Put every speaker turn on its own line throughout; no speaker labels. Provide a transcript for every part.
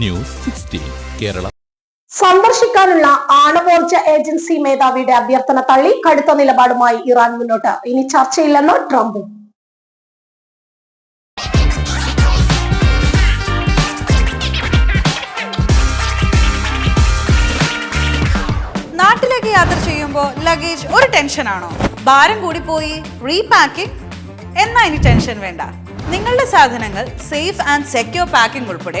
News sixteen Kerala.
സന്ദർശിക്കാനുള്ള ആണവോർജ agency മേധാവിയുടെ അഭ്യർത്ഥന തള്ളി കടുത്ത നിലപാടുമായി ഇറാൻ മുന്നോട്ട്. ഇനി ചർച്ചയില്ലെന്ന് ട്രംപ്.
നാട്ടിലേക്ക് യാത്ര ചെയ്യുമ്പോൾ ലഗേജ് ഒരു ടെൻഷനാണോ ഭാരം കൂടിപ്പോയി റീപാക്കിംഗ് എന്നാ ഇനി ടെൻഷൻ വേണ്ട. നിങ്ങളുടെ സാധനങ്ങൾ സേഫ് ആൻഡ് സെക്യൂർ പാക്കിംഗ് ഉൾപ്പെടെ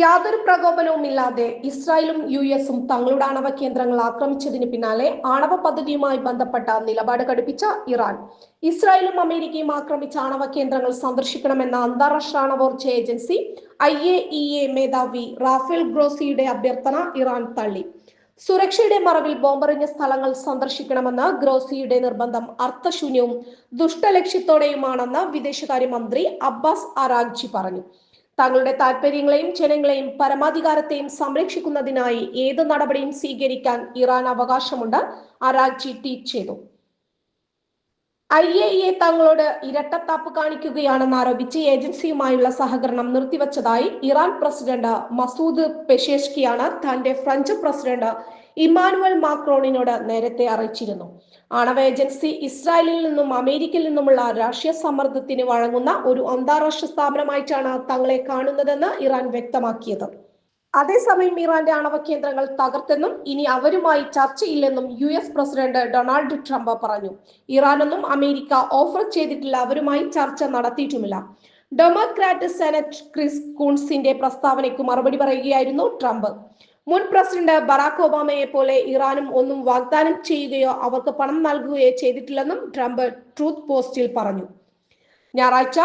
യാതൊരു പ്രകോപനവും ഇല്ലാതെ ഇസ്രായേലും യു എസും തങ്ങളുടെ ആണവ കേന്ദ്രങ്ങൾ ആക്രമിച്ചതിന് പിന്നാലെ ആണവ പദ്ധതിയുമായി ബന്ധപ്പെട്ട നിലപാട് ഘടിപ്പിച്ച ഇറാൻ. ഇസ്രായേലും അമേരിക്കയും ആക്രമിച്ച ആണവ കേന്ദ്രങ്ങൾ സന്ദർശിക്കണമെന്ന അന്താരാഷ്ട്ര ആണവോർജ agency I A E A മേധാവി റാഫേൽ ഗ്രോസിയുടെ അഭ്യർത്ഥന ഇറാൻ തള്ളി. സുരക്ഷയുടെ മറവിൽ ബോംബെറിഞ്ഞ സ്ഥലങ്ങൾ സന്ദർശിക്കണമെന്ന ഗ്രോസിയുടെ നിർബന്ധം അർത്ഥശൂന്യവും ദുഷ്ടലക്ഷ്യത്തോടെയുമാണെന്ന് വിദേശകാര്യമന്ത്രി അബ്ബാസ് അറാഗ്ജി പറഞ്ഞു. തങ്ങളുടെ താൽപര്യങ്ങളെയും ജനങ്ങളെയും പരമാധികാരത്തെയും സംരക്ഷിക്കുന്നതിനായി ഏത് നടപടിയും സ്വീകരിക്കാൻ ഇറാൻ അവകാശമുണ്ട് അറാഖ്ജി ട്വീറ്റ് ചെയ്തു. ഐ എ ഇ എ തങ്ങളോട് ഇരട്ടത്താപ്പ് കാണിക്കുകയാണെന്ന് ആരോപിച്ച് ഏജൻസിയുമായുള്ള സഹകരണം നിർത്തിവച്ചതായി ഇറാൻ പ്രസിഡന്റ് മസൂദ് പെഷേഷ്കിയാണ് തന്റെ ഫ്രഞ്ച് പ്രസിഡന്റ് ഇമാനുവൽ മാക്രോണിനോട് നേരത്തെ അറിയിച്ചിരുന്നു. ആണവ ഏജൻസി ഇസ്രായേലിൽ നിന്നും അമേരിക്കയിൽ നിന്നുമുള്ള രാഷ്ട്രീയ സമ്മർദ്ദത്തിന് വഴങ്ങുന്ന ഒരു അന്താരാഷ്ട്ര സ്ഥാപനമായിട്ടാണ് തങ്ങളെ കാണുന്നതെന്ന് ഇറാൻ വ്യക്തമാക്കിയത്. അതേസമയം ഇറാന്റെ ആണവ കേന്ദ്രങ്ങൾ തകർത്തെന്നും ഇനി അവരുമായി ചർച്ചയില്ലെന്നും U S president Donald Trump പറഞ്ഞു. ഇറാനൊന്നും അമേരിക്ക ഓഫർ ചെയ്തിട്ടില്ല അവരുമായി ചർച്ച നടത്തിയിട്ടുമില്ല. ഡെമോക്രാറ്റ് സെനറ്റ് ക്രിസ് കൂൺസിന്റെ പ്രസ്താവനയ്ക്ക് മറുപടി പറയുകയായിരുന്നു ട്രംപ്. മുൻ പ്രസിഡന്റ് ബറാക് ഒബാമയെ പോലെ ഇറാനും ഒന്നും വാഗ്ദാനം ചെയ്യുകയോ അവർക്ക് പണം നൽകുകയോ ചെയ്തിട്ടില്ലെന്നും ട്രംപ് ട്രൂത്ത് പോസ്റ്റിൽ പറഞ്ഞു. ഞായറാഴ്ച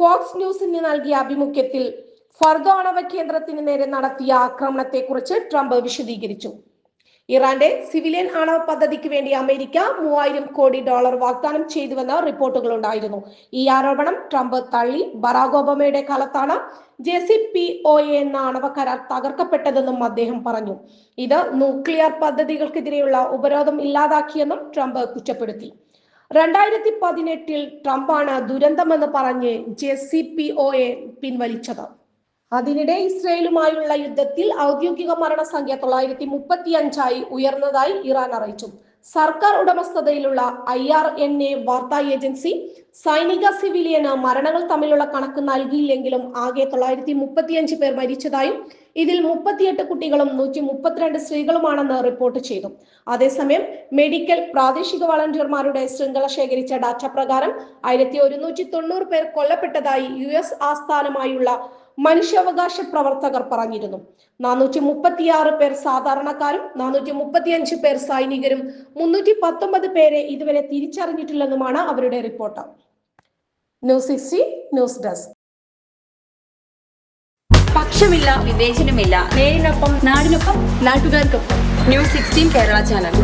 ഫോക്സ് ന്യൂസിന് നൽകിയ അഭിമുഖ്യത്തിൽ ഫർദോ അണവ കേന്ദ്രത്തിന് നേരെ നടത്തിയ ആക്രമണത്തെക്കുറിച്ച് ട്രംപ് വിശദീകരിച്ചു. ഇറാന്റെ സിവിലിയൻ ആണവ പദ്ധതിക്ക് വേണ്ടി അമേരിക്ക മൂവായിരം കോടി ഡോളർ വാഗ്ദാനം ചെയ്തുവെന്ന റിപ്പോർട്ടുകൾ ഉണ്ടായിരുന്നു. ഈ ആരോപണം ട്രംപ് തള്ളി ബറാക് ഒബാമയുടെ കാലത്താണ് ജെ സി പി ഒ എന്ന ആണവ കരാർ തകർക്കപ്പെട്ടതെന്നും അദ്ദേഹം പറഞ്ഞു. ഇത് ന്യൂക്ലിയർ പദ്ധതികൾക്കെതിരെയുള്ള ഉപരോധം ഇല്ലാതാക്കിയെന്നും ട്രംപ് കുറ്റപ്പെടുത്തി. രണ്ടായിരത്തി പതിനെട്ടിൽ ട്രംപാണ് ദുരന്തമെന്ന് പറഞ്ഞ് J C P O A പിൻവലിച്ചത്. അതിനിടെ ഇസ്രയേലുമായുള്ള യുദ്ധത്തിൽ ഔദ്യോഗിക മരണസംഖ്യ തൊള്ളായിരത്തി മുപ്പത്തി അഞ്ചായി ഉയർന്നതായി ഇറാൻ അറിയിച്ചു. സർക്കാർ ഉടമസ്ഥതയിലുള്ള ഐ ആർ എൻ എ വാർത്താ ഏജൻസി സൈനിക സിവിലിയന് മരണങ്ങൾ തമ്മിലുള്ള കണക്ക് നൽകിയില്ലെങ്കിലും ആകെ തൊള്ളായിരത്തി മുപ്പത്തിയഞ്ച് പേർ മരിച്ചതായും ഇതിൽ മുപ്പത്തിയെട്ട് കുട്ടികളും നൂറ്റി മുപ്പത്തിരണ്ട് സ്ത്രീകളുമാണെന്ന് റിപ്പോർട്ട് ചെയ്തു. അതേസമയം മെഡിക്കൽ പ്രാദേശിക വളണ്ടിയർമാരുടെ ശൃംഖല ശേഖരിച്ച ഡാറ്റ പ്രകാരം ആയിരത്തി ഒരുന്നൂറ്റി തൊണ്ണൂറ് പേർ കൊല്ലപ്പെട്ടതായി യു എസ് ആസ്ഥാനമായുള്ള മനുഷ്യാവകാശ പ്രവർത്തകർ പറഞ്ഞിരുന്നു. നാനൂറ്റി മുപ്പത്തിയാറ് പേർ സാധാരണക്കാരും നാനൂറ്റി മുപ്പത്തിയഞ്ച് പേർ സൈനികരും മുന്നൂറ്റി പത്തൊമ്പത് പേരെ ഇതുവരെ തിരിച്ചറിഞ്ഞിട്ടില്ലെന്നുമാണ് അവരുടെ report. News sixty news desk.
പക്ഷമില്ല വിവേചനമില്ല. നേരിനൊപ്പം നാടിനൊപ്പം നാട്ടുകാർക്കൊപ്പം. News sixteen Kerala channel.